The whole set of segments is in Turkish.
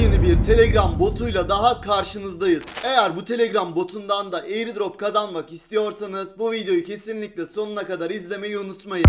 Yepyeni bir Telegram botuyla daha karşınızdayız. Eğer bu Telegram botundan da airdrop kazanmak istiyorsanız bu videoyu kesinlikle sonuna kadar izlemeyi unutmayın.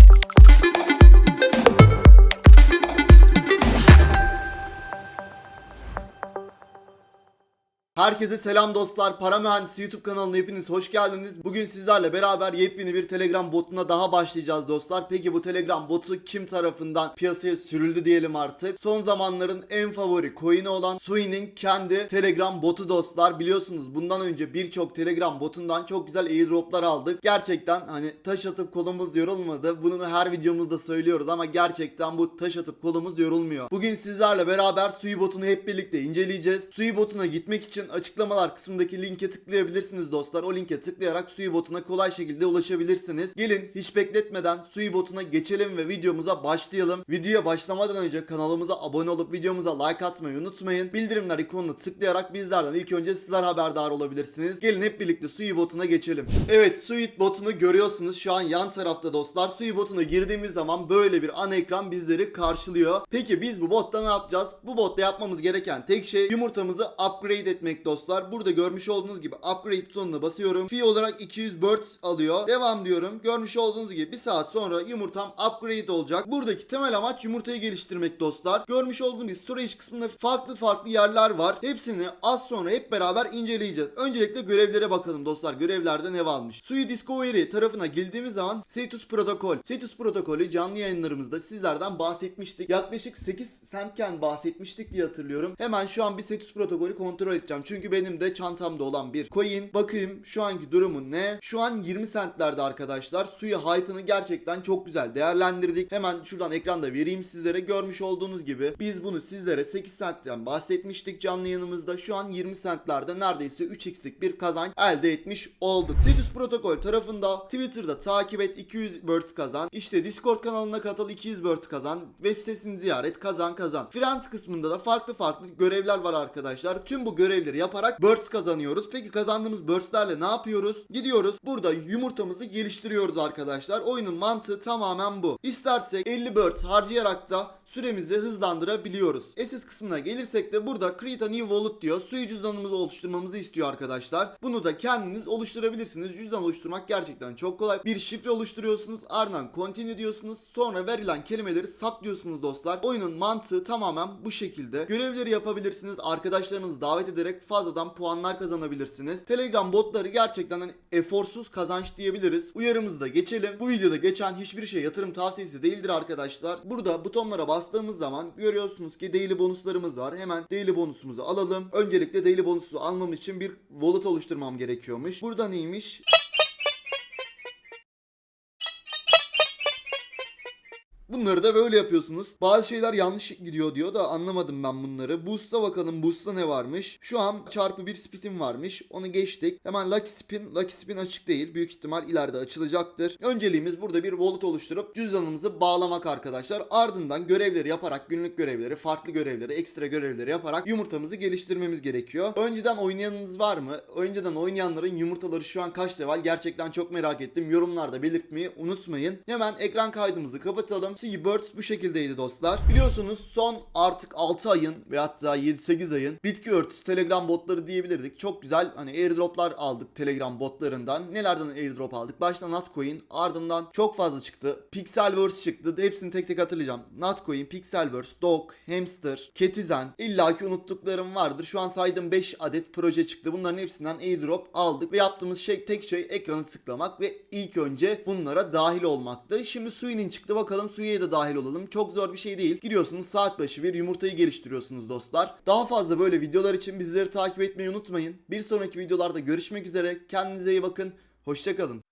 Herkese selam dostlar. Para Mühendisi YouTube kanalına hepiniz hoş geldiniz. Bugün sizlerle beraber yepyeni bir Telegram botuna daha başlayacağız dostlar. Peki bu Telegram botu kim tarafından piyasaya sürüldü diyelim artık. Son zamanların en favori coin'i olan Sui'nin kendi Telegram botu dostlar. Biliyorsunuz bundan önce birçok Telegram botundan çok güzel airdroplar aldık. Gerçekten hani taş atıp kolumuz yorulmadı. Bunu her videomuzda söylüyoruz ama gerçekten bu taş atıp kolumuz yorulmuyor. Bugün sizlerle beraber Sui botunu hep birlikte inceleyeceğiz. Sui botuna gitmek için açıklamalar kısmındaki linke tıklayabilirsiniz dostlar. O linke tıklayarak Sui botuna kolay şekilde ulaşabilirsiniz. Gelin hiç bekletmeden Sui botuna geçelim ve videomuza başlayalım. Videoya başlamadan önce kanalımıza abone olup videomuza like atmayı unutmayın. Bildirimler ikonuna tıklayarak bizlerden ilk önce sizler haberdar olabilirsiniz. Gelin hep birlikte Sui botuna geçelim. Evet Sui botunu görüyorsunuz şu an yan tarafta dostlar. Sui botuna girdiğimiz zaman böyle bir ana ekran bizleri karşılıyor. Peki biz bu botta ne yapacağız? Bu botta yapmamız gereken tek şey yumurtamızı upgrade etmek dostlar. Burada görmüş olduğunuz gibi upgrade butonuna basıyorum. Fee olarak 200 birds alıyor. Devam diyorum. Görmüş olduğunuz gibi bir saat sonra yumurtam upgrade olacak. Buradaki temel amaç yumurtayı geliştirmek dostlar. Görmüş olduğunuz gibi storage kısmında farklı farklı yerler var. Hepsini az sonra hep beraber inceleyeceğiz. Öncelikle görevlere bakalım dostlar. Görevlerde ne varmış? Sui Discovery tarafına girdiğimiz zaman Cetus Protokol. Cetus Protokolü canlı yayınlarımızda sizlerden bahsetmiştik. Yaklaşık 8 centken bahsetmiştik diye hatırlıyorum. Hemen şu an bir Cetus Protokolü kontrol edeceğim. Çünkü benim de çantamda olan bir coin. Bakayım şu anki durumu ne? Şu an 20 centlerde arkadaşlar. Suyu hype'ını gerçekten çok güzel değerlendirdik. Hemen şuradan ekranda vereyim sizlere. Görmüş olduğunuz gibi biz bunu sizlere 8 centten bahsetmiştik canlı yanımızda. Şu an 20 centlerde neredeyse 3x'lik bir kazanç elde etmiş olduk. Cetus Protokol tarafında Twitter'da takip et 200 birds kazan. İşte Discord kanalına katıl 200 birds kazan. Web sitesini ziyaret kazan kazan. Friends kısmında da farklı farklı görevler var arkadaşlar. Tüm bu görevleri yaparak birds kazanıyoruz. Peki kazandığımız birdslerle ne yapıyoruz? Gidiyoruz burada yumurtamızı geliştiriyoruz arkadaşlar. Oyunun mantığı tamamen bu. İstersek 50 birds harcayarak da süremizi hızlandırabiliyoruz. SS kısmına gelirsek de burada create a new wallet diyor. Suyu cüzdanımızı oluşturmamızı istiyor arkadaşlar. Bunu da kendiniz oluşturabilirsiniz. Cüzdan oluşturmak gerçekten çok kolay. Bir şifre oluşturuyorsunuz. Ardından continue diyorsunuz. Sonra verilen kelimeleri saklıyorsunuz dostlar. Oyunun mantığı tamamen bu şekilde. Görevleri yapabilirsiniz. Arkadaşlarınızı davet ederek fazladan puanlar kazanabilirsiniz. Telegram botları gerçekten hani eforsuz kazanç diyebiliriz. Uyarımızı da geçelim. Bu videoda geçen hiçbir şey yatırım tavsiyesi değildir arkadaşlar. Burada butonlara bastığımız zaman görüyorsunuz ki daily bonuslarımız var. Hemen daily bonusumuzu alalım. Öncelikle daily bonusu almam için bir wallet oluşturmam gerekiyormuş. Burada neymiş? Bunları da böyle yapıyorsunuz. Bazı şeyler yanlış gidiyor diyor da anlamadım ben bunları. Boost'a bakalım. Boost'ta ne varmış? Şu an çarpı bir spin varmış. Onu geçtik. Hemen Lucky Spin. Lucky Spin açık değil. Büyük ihtimal ileride açılacaktır. Önceliğimiz burada bir wallet oluşturup cüzdanımızı bağlamak arkadaşlar. Ardından görevleri yaparak günlük görevleri, farklı görevleri, ekstra görevleri yaparak yumurtamızı geliştirmemiz gerekiyor. Önceden oynayanınız var mı? Önceden oynayanların yumurtaları şu an kaç level? Gerçekten çok merak ettim. Yorumlarda belirtmeyi unutmayın. Hemen ekran kaydımızı kapatalım. Birds bu şekildeydi dostlar. Biliyorsunuz son artık 6 ayın ve hatta 7-8 ayın örtüsü Telegram botları diyebilirdik. Çok güzel hani airdroplar aldık Telegram botlarından. Nelerden airdrop aldık? Başta Notcoin ardından çok fazla çıktı. Pixelverse çıktı. Hepsini tek tek hatırlayacağım. Notcoin, Pixelverse, Dog, Hamster, Ketizen. İlla ki unuttuklarım vardır. Şu an saydığım 5 adet proje çıktı. Bunların hepsinden airdrop aldık ve yaptığımız şey tek şey ekranı tıklamak ve ilk önce bunlara dahil olmaktı. Şimdi Sui'nin çıktı. Bakalım Sui'ye de dahil olalım. Çok zor bir şey değil. Giriyorsunuz saat başı bir yumurtayı geliştiriyorsunuz dostlar. Daha fazla böyle videolar için bizleri takip etmeyi unutmayın. Bir sonraki videolarda görüşmek üzere. Kendinize iyi bakın. Hoşçakalın.